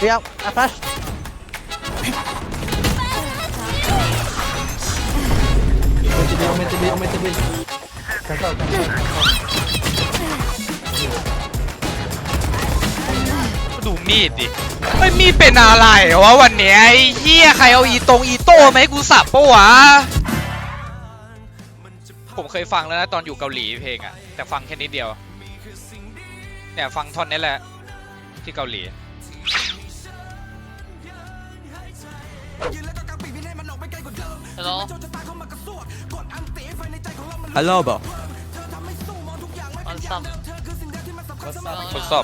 เรียกอะฟัชเมนติบิโอเมนติบิโอเมนติบิแคนเซิลแคนเซิลดูมีดดิไอ้ยมีดเป็นอะไรวะวันเนี้ยไอ้เหี้ยใครเอาอีตรงอีโต้มาให้กูสับปะวะ ผมเคยฟังแล้วนะตอนอยู่เกาหลีเพลงอะแต่ฟังแค่นิดเดียว เนี่ยฟังท่อนนี้แหละ ที่เกาหลี ฮัลโหล ฮัลโหลบอ ออนซัม ทดสอบ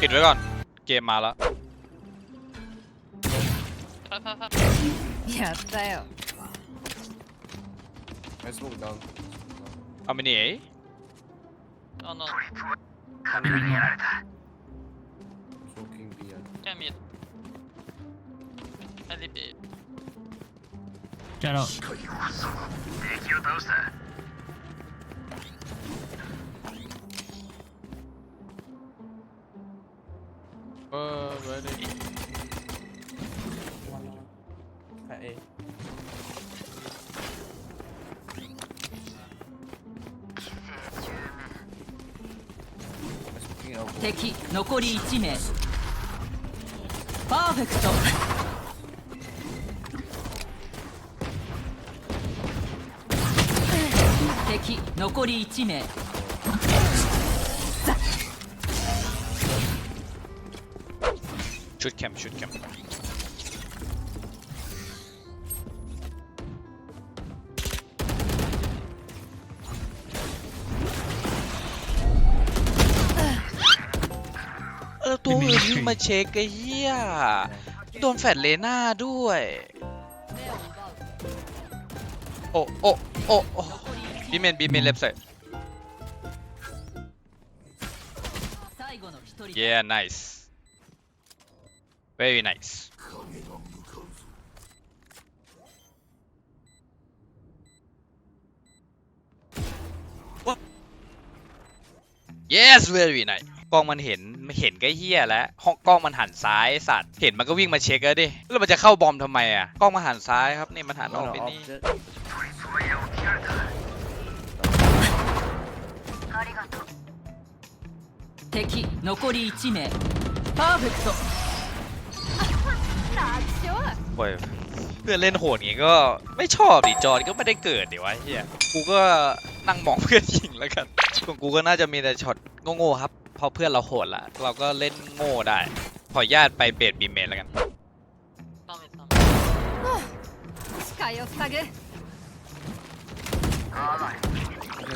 ปิดไว้ก่อน เกมมาแล้ว やったよ ไอสโมกดาวน์ เอาไปหนี อ๋อ no คันนี้สโมกิ้งเบียร์ แค่มีดไอ รีบ Shadow. เออเวรดีใครเ敵残り1名。パーフェクト。敵残り1名。 แล้วตัวอื่นมาเช็คไอ้เหี้ยโดนแฟดเลน่าด้วย โอ้โอ้โอ้โอ้บีเมนบีเมนเล็บใส่เย้ไนส์ very nice ว้า yes very nice กล้องมันเห็นไม่เห็นก็เฮียแล้วห้องกล้องมันหันซ้ายสัตว์เห็นมันก็วิ่งมาเช็คแล้วดิแล้วมันจะเข้าบอมทำไมอ่ะกล้องมันหันซ้ายครับนี่มันหันออกไปนี่ 敵残り1名パーフェクト โอ้ยเพื่อนเล่นโหดอย่างงี้ก็ไม่ชอบดิจอร์ดก็ไม่ได้เกิดดิวะเฮียกูก็นั่งมองเพื่อนยิงแล้วกันของกูก็น่าจะมีแต่ช็อตโง่ๆครับเพ ราะเพื่อนเราโหดละเราก็เล่นโง่ได้ ขออนุญาตไปเบดบีเมนแล้วกัน ต้องมีต้อง 視界を塞ぐ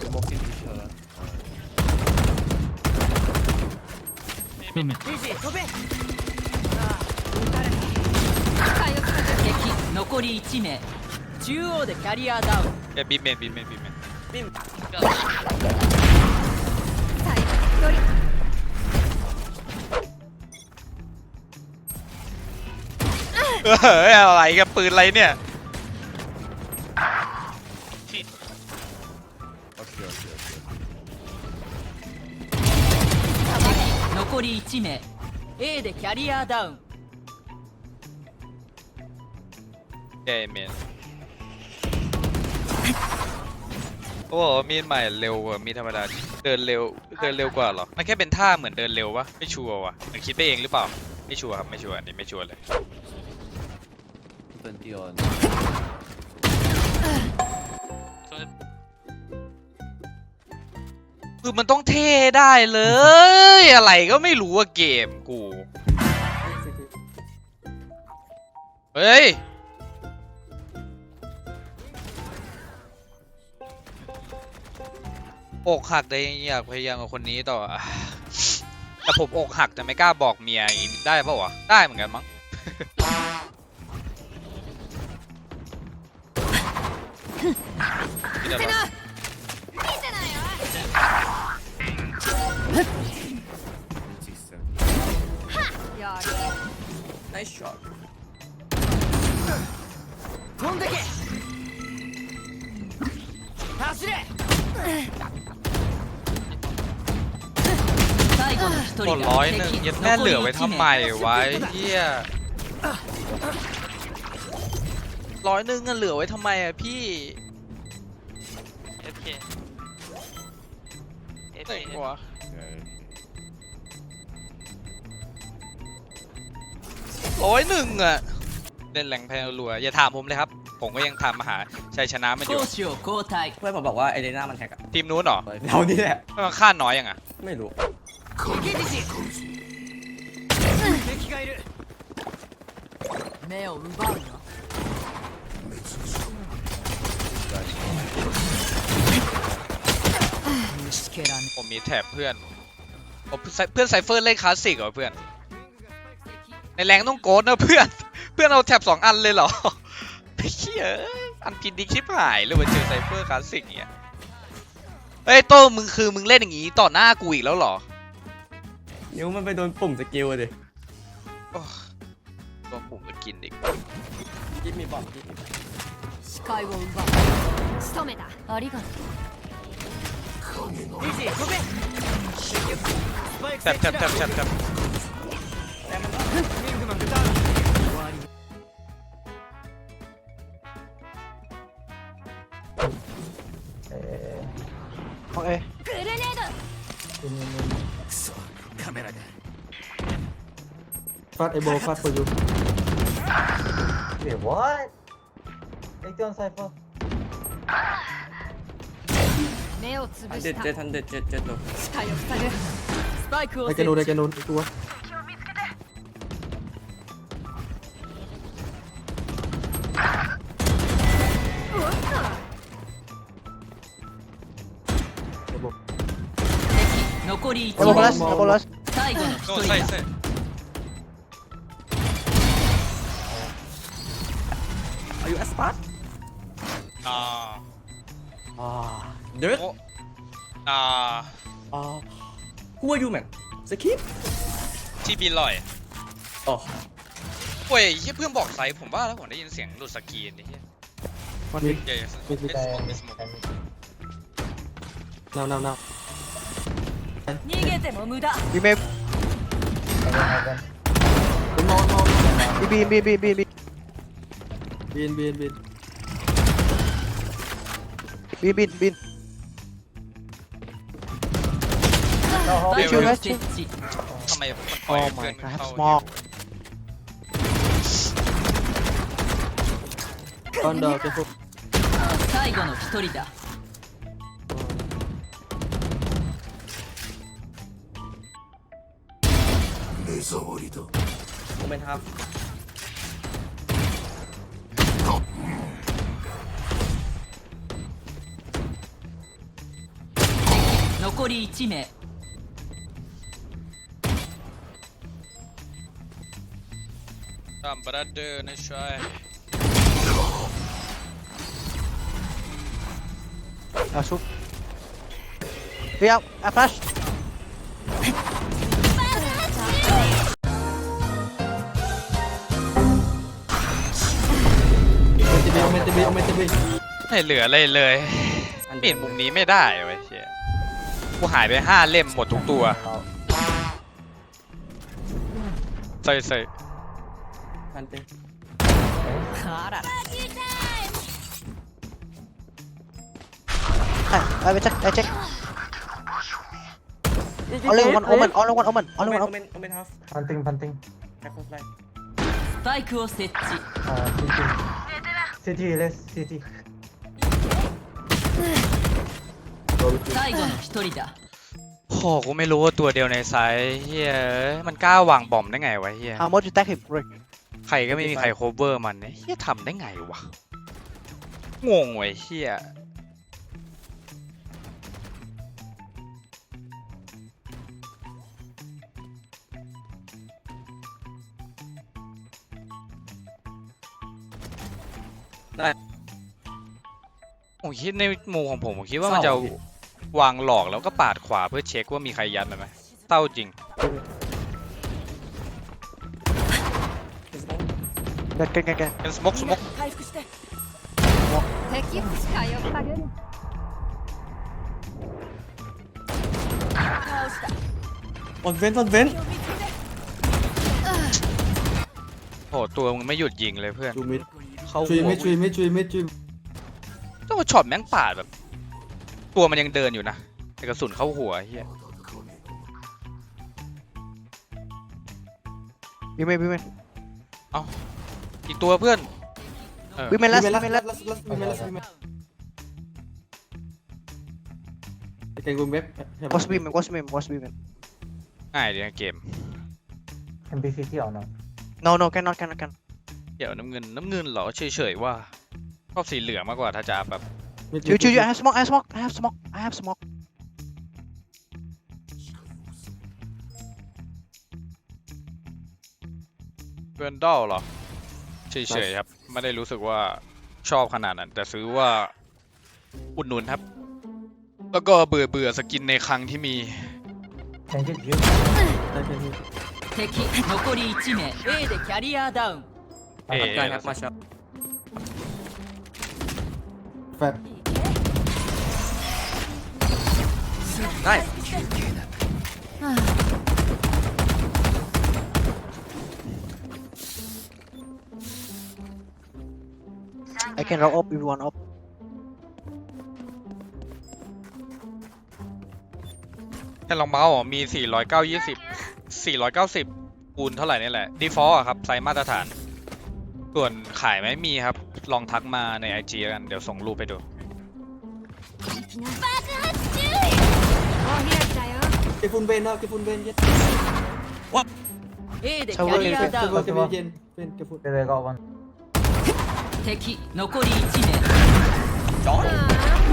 สโมกิ้งเชอร์ Two mid. 視界を塞ぐ敵残り1名中央でキャリアダウン เอ้ยบีเมนบีเมนบีเมน 最後の一人 เฮ้ยอะไรกับปืนอะไรเนี่ย โอเคโอเคโอเค 残り1名 A でキャリアダウン เอ้ยเมนโอ้มีดใหม่เร็วกว่ามีดธรรมดาเดินเร็วเดินเร็วกว่าเหรอมันแค่เป็นท่าเหมือนเดินเร็ววะไม่ชัวร์วะหรือคิดไปเองหรือเปล่าไม่ชัวร์ครับไม่ชัวร์อันนี้ไม่ชัวร์เลย เป็นตีออนช่วยคือมันต้องเท่ได้เลย อะไรก็ไม่รู้ว่าเกมกู เฮ้ย อกหักแต่ยังอยากพยายามกับคนนี้ต่อ แต่ผมอกหักแต่ไม่กล้าบอกเมียอย่างงี้ได้ปะวะ ได้เหมือนกันมั้ง นี่แต่แบบ ซิสเต็ม やる Nice shot 飛んでけ 最後の一 ก 人 ด だ ร้อยหนึ่งยัดแม่เหลือไว้ทำไมไว้เฮียร้อยหนึ่งอะเหลือไว้ทำไมอะพี่ เอฟเคเอฟ ไหน เคว ะร้อยหนึ่งอะเล่นแรงแพลรัวอย่าถามผมเลยครับ ผมก็ยังทำมหาชัยชนะมันอยู่ 攻守を交代 เพื่อนผมบอกว่าเอเลน่ามันแฮกอะ ทีมนู้นเหรอ เรานี่แหละ ไม่มันค่าน้อยยังอะ ไม่รู้ 目を奪うよ虫けらね ผมมีแถบเพื่อนผมเพื่อนไซเฟอร์เล่นคลาสสิกเหรอเพื่อน ในแรงต้องโกดนะเพื่อน เพื่อนเอาแถบสองอันเลยเหรอไอ้เหี้ยอันพินดิชิบหายเลยมาเจอไซเฟอร์คลาสสิกเนี่ยเฮ้ยโต้มึงคือมึงเล่นอย่างงี้ต่อหน้ากูอีกแล้วเหรอ นิ้วมันไปโดนปุ่มสกิลอะดิก็ปุ่มมะกินอีกกินมีบอมกินสกายวอลบัมสโตเมดะาริกาโต แทบแทบแทบแทบแทบโอเคฟาดไอโบฟาดโฟยูเดี๋ยว what ไอจอนไซเฟอร์ 目をつぶした100 100 100 100視界を塞ぐスパイクを I can hold, I can hold. 行くわ。残り1 Double 枚 flash, double flash. 最後の一 No, 人 side, だ side. あ เดิร์ด โอ้อ่า อ่า who are you man สคริป ที่บินลอย อ๋อ เว้ยเหี้ยเพื่อนบอกไซส์ผมว่าแล้วผมได้ยินเสียงหลุดสกรีนนี่เหี้ย วันนี้ เย้ๆเป็นสมองเป็นสมอง now now now 逃げても無駄 บีเมฟ Heaven, heaven. เป็นนอนนอน บีบีบีบีบี บินบินบิน บีบินบิน No, ス hold パイ Wait, ク wait, を wait. 設置 ทำไมมันปล่อย Oh ให้เพื่อน my มัน god เข้า small ตอนเดอร์แกพวก 最後の一人だ โมเมนต์ครับ 残り1名 บีเมนเตบีไม่เหลืออะไรเลยอันเปเดิลี่ยมนมุมนี้ไม่ได้เว้ยเชี่ยกูหายไปห้าเล่มหมดทุกตัวใส่ใส่ ทันเต็ม あら อ่ะไปไปเช็คไปเช็ค all in one omen all in one omen all in one โอ omen เมนโอเมนครับ Hunting, hunting. แพ็คโคสไลน์ スパイクを設置 Uh, CT. CT, less CT. 最後の一人だ โอ้กูไม่รู้ว่าตัวเดียวในไซส์เฮียมันกล้าวางบอมได้ไงวะเฮีย how much you tag him Rick ใครก็ไม่มีใครโคเวอร์มันเนี่ยเฮียทำได้ไงวะ งงเว้ยเฮียผมคิดในหมู่ของผมผมคิดว่ามันจะวางหลอกแล้วก็ปาดขวาเพื่อเช็คว่ามีใครยัดมันไหมเต้าจริง Gel gel gel gel. Yani smoke smoke. 回復して敵近寄ったげる倒したหมดเว้นหมดเว้น敵を見つけてโอ้ตัวมึงไม่หยุดยิงเลยเพื่อน ชูมิดเขาชูมิดชูมิดชูมิดชูมิดต้องมาช็อตแม่งป่าแบบ ตัวมันยังเดินอยู่นะแต่กระสุนเข้าหัวเฮียพี่เมย์พี่เมย์เอ้า กตัวเพื่อนเออบีเมน last Women บีเมน last last last last women last women Okay go map watch beam watch beam watch beam ง่ายดีนะเกม Can be city or not? no no cannot cannot cannot เดี๋ยวน้ำเงินน้ำเงินเหรอเฉยๆว่าชอบสีเหลืองมากกว่าถ้าจะแบบ Mid, chill mid, chill mid, I have smoke I have smoke I have smoke I have smoke เพื่อนดอลเหรอ เฉยๆครับ ไม่ได้รู้สึกว่าชอบขนาดนั้น แต่ซื้อว่าอุดหนุนครับ แล้วก็เบื่อเบื่อๆสกินในครั้งที่มี Can get you. Okay, mid. 敵残り1名 A でキャリアダウン เอ๊ะ Guy have much up. Fab. Nice. I can roll up if you want up แค่ลองเมาส์อ่ะมี 490 490คูณเท่าไหร่นี่แหละ default อะครับไซส์มาตรฐาน ส่วนขายไม่มีครับ ลองทักมาใน IG แล้วกัน เดี๋ยวส่งรูปไปดู もう開いたよ Cái full vein đó, cái full vein yes. A でキ Sao ャ vậy? リアダ Cái ウ full ン cái vein vein vein cái full. They they got one. 敵残り1名。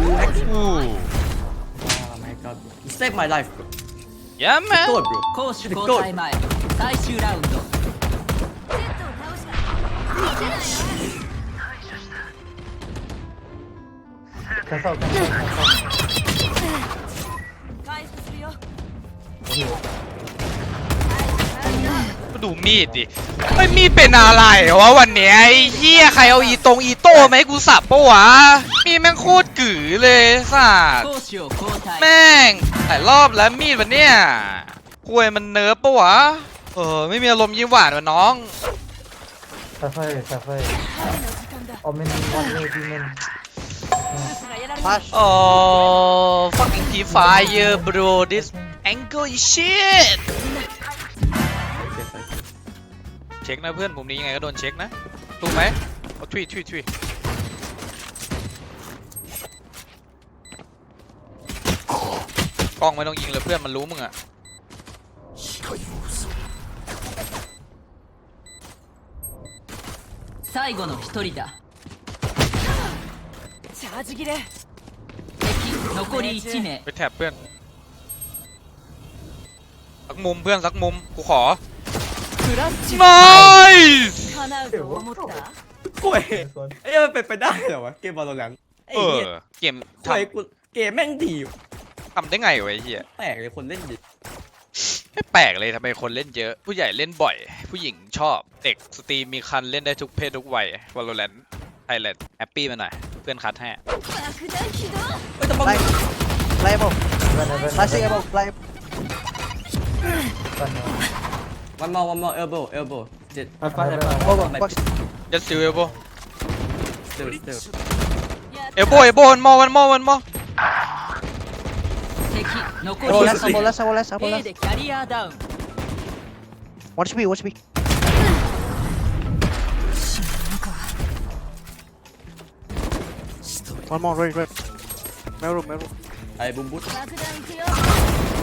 うわあ ดูมีดดิไอ้ยมีดเป็นอะไรวะวันเนี้ยไอ้เหี้ยใครเอาอีตรงอีโต้มาให้กูสับปะวะ มีดแม่งโคตรกือเลยสัตว์ 攻守を交代 แม่งหลายรอบแล้วมีดวันเนี้ยกล้วยมันเนิร์ฟปะวะ เออ ไม่มีอารมณ์ยิ้มหวานวะน้อง Suffer, suffer. 彼の時間だ Oh, min, one way, two min. がやられ flash โอ้ fucking T fire bro this angle is shit เช็คนะเพื่อนมุมนี้ยังไงก็โดนเช็คนะถูกไหมเอาทวีทวีทวีกล้องไม่ต้องยิงเลยเพื่อนมันรู้มึงอะ 最後の1人だチャージ切れ敵残り1名 ไปแท็บเพื่อน สักมุมเพื่อนสักมุม กูขอ クラッチ nice 叶うと思った กล้วย This one. ไอ้ยมันเป็นไปได้เหรอวะเกมบอลหลังไอ้ เอ เหี้ย อ เกม กล้วย ทำ กูเกมแม่งดี ทำได้ไงวะไอ้เหี้ย แปลกเลยคนเล่นดี ไม่แปลกเลยทำไมคนเล่นเยอะ ผู้ใหญ่เล่นบ่อย ผู้หญิงชอบ เด็กสตรีมมีคันเล่นได้ทุกเพศทุกวัย Valorant Thailand แฮปปี้มาหน่อย เพื่อนคัดให้ 爆弾起動 เฮ้ยแต่บอล fly fly above Even, even. flashing above fly above One more. One more, one more, elbow, elbow. Dead. I find I find. Hold. Just do elbow. Still, still. Elbow, elbow, one more, one more, one more. 残 Oh, last, 1 last, 1 last, 1 last. Watch me, watch me. One more, right, right. Meru, Meru. I boom boot. 爆弾行くよ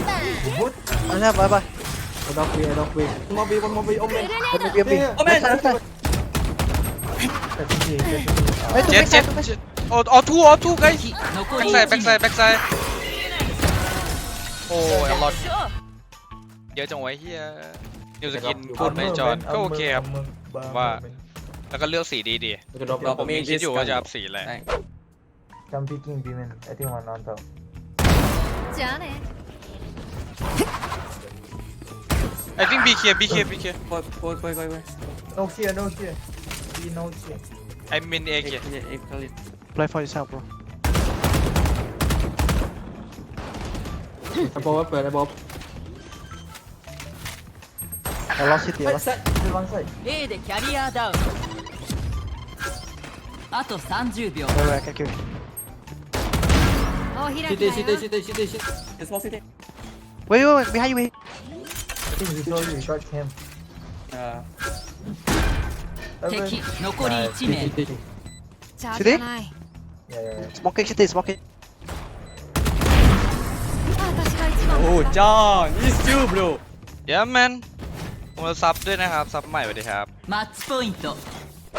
Bye. I have, bye bye. ไอ้ดอกวีไอ้ดอกวี one more V one more V โอเมน let me be a big Oh, man, Left side, left side. The city, the city. Wait, two เจ็ด back เจ็ด side, two back side. โอ้เอาทูเอาทูไก 敵残 แบ็ り กไซด์แบ็ก 1 ไซ 名 ด์แบ็กไซด์โอ้ยอลอดเยอะจังไวะเฮียนิวสกินพูดไปจอนก็โอเคครับ ว่า แล้วก็เลือกสีดีดี กระดอกดอก ผมยังคิดอยู่ว่าจะอัพสีอะไร Some picking B min. I think one on top. じゃあね I think be here, be here, be here. What, what, wait, wait, wait. No here, no here. No here. I'm in A here. Play for yourself, bro. Above, up, above. I lost it, I lost it. One side. A でキャリアダウン。あと30秒。Alright, thank you. お開きだよ。CT, CT, shoot CT, CT. It's more CT. Wait, wait, wait, behind you, wait. I think we told you we got him 敵残り1名 city city チャージがない Yeah yeah yeah Smoking city, smoking. 私が一番 Oh John it's you bro เดี๋ยวแมนผมจะซับด้วยนะครับ ซับใหม่สวัสดีครับ マッチポイント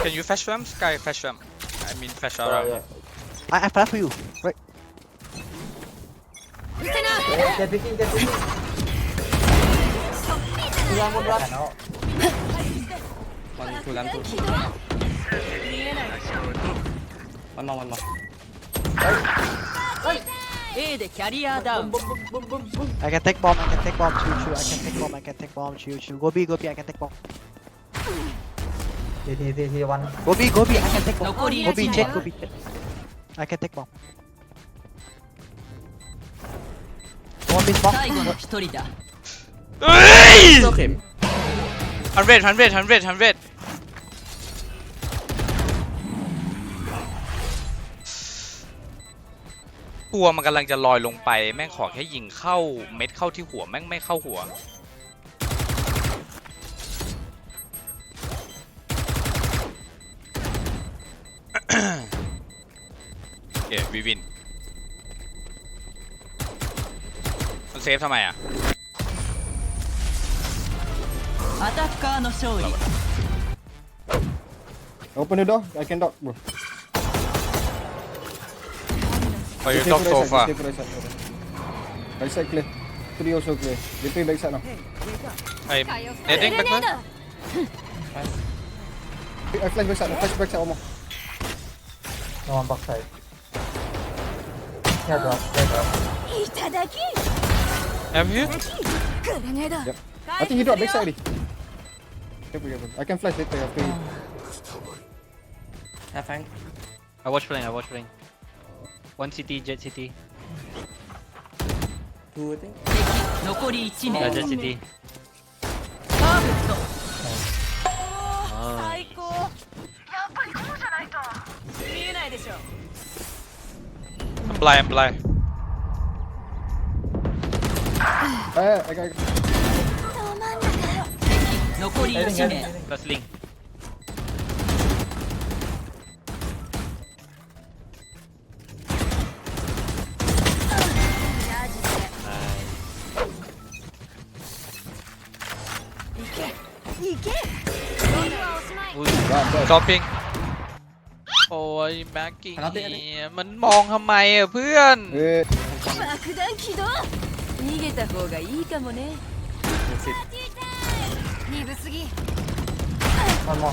Can you flash them Sky flash them I mean flash around I, I flash for you. Right. うせな Yeah, they're picking they're picking ランゴンランワントゥーラントゥーワンマンワンマン A でキャリアダウン I can take bomb, I can take bomb, chill, chill. I can take bomb, I can take bomb, chill, chill. Go B, go B, I can take bomb. ทีทีทีทีวัน Go B, go B, I can take bomb. Go B, check, go B, check. I can take bomb. Bomb is bomb. 最 เฮ้ยโอเคฮันเรดฮันเรดฮันเรดฮันเรดตัวมันกำลังจะลอยลงไป แม่งขอแค่ยิงเข้าเม็ดเข้าที่หัว แม่งไม่เข้าหัว โอเควีวินมันเซฟทำไมอะ Attacker no shouri. Open the door. I can dock, bro. Oh, you dock so far. Right side, clear. Three also clear. They back side now. I'm think back now. I flash back side. I flash back side one. No one back side. Yeah, drop. Yeah, drop. Have you? Yep. I think he dropped back side. I can flash later after you. Have fun. I watch playing, I watch playing. One CT jet city. Two, I think. 残り1 Yeah, jet city. Oh. I'm blind, I'm blind. Ah, I got. I got. 残り Heading 1 heading 名 heading Plus link. Yeah, I'm dead. ช้อปปิ้งโอ้ยแม็กกิ้งเนี่ยมันมองทำไมอ่ะเพื่อน Eh, 爆弾起動逃げた方がいいかもね that's it One more.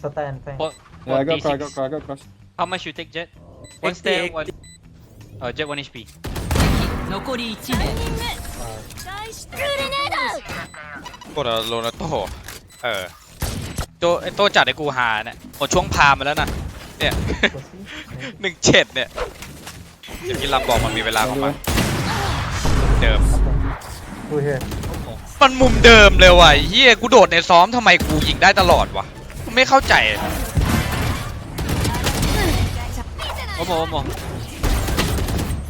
Sota and fang What? Yeah, I got D6. cross. I got cross. I got cross. How much you take jet? One XP, stair, one. Uh, jet 1 HP. 残り1名大してグレネー โคตรโรนัลโตเออโจไอโตจัดไอกูหาเนี่ยหมดช่วงพามาแล้วนะเนี่ย Pussy หนึ่งเจ็ดเนี่ยเดี๋ยวพี่ลำบอกมันมีเวลาของมันเดิม Two here มันมุมเดิมเลยว่ะไอ้เฮียกูโดดในซ้อมทำไมกูยิงได้ตลอดวะกู ไม่เข้าใจ One more, one more.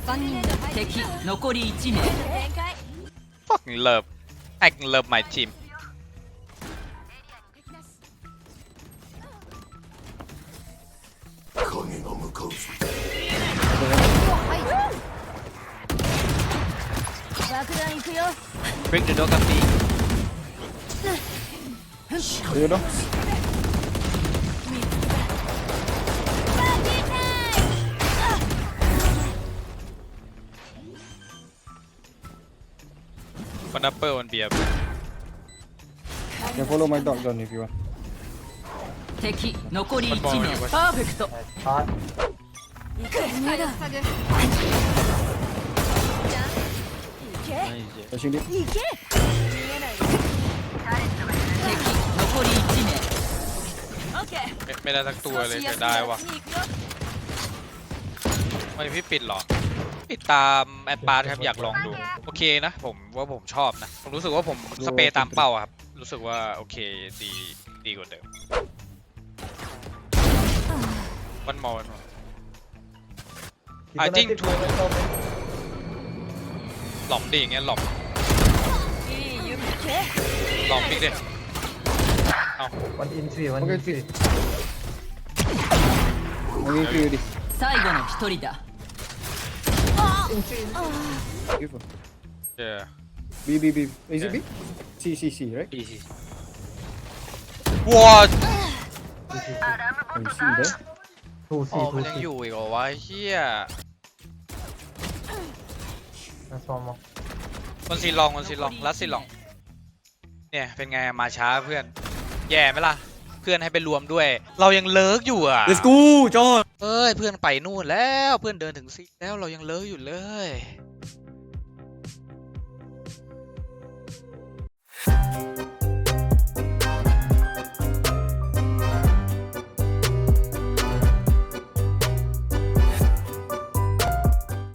3人だ敵残り1名展開 fucking love I love my team 爆弾行くよ Break the door, come B. Do you one upper one B upper You can follow my dog John if you want. 敵残り1 One more, 名 one more. パーフェクト Hot. ダメだハグ Nice. Flashing deep. 行け敵残り1名 ไม่ไม่ได้สักตัวเลยเสียดายว่ะไม่พี่ปิดหรอ ปิดตามแอดปาร์ครับอยากลองดู โอเคนะ ผมว่าผมชอบนะ ผมรู้สึกว่าผมสเปรย์ตามเป้าอะครับ รู้สึกว่าโอเคดีดีกว่าเดิมวันมอวันมอ He's I gonna think tip two- over top. หล่อมดีอย่างเงี้ยหล่อมหล่อมบิ๊กดิ One in three, one Okay, in three. I'm getting three already. 最後の1人だ Give her. เจอ B B B. Is it B? C C C right? Easy. what Oh, you see there? Two C, อ๋อมัน two ยัง C. อยู่อีกเหรอวะเฮีย That's one more. มันซีลองมันซีลองลัดซีลอง เนี่ยเป็นไงมาช้าเพื่อน แย่ไหมล่ะเพื่อนให้ไปรวมด้วย เรายังเลิกอยู่อะ Let's go, John. เอ้ยเพื่อนไปนู่นแล้วเพื่อนเดินถึงซีแล้วเรายังเลิกอยู่เลย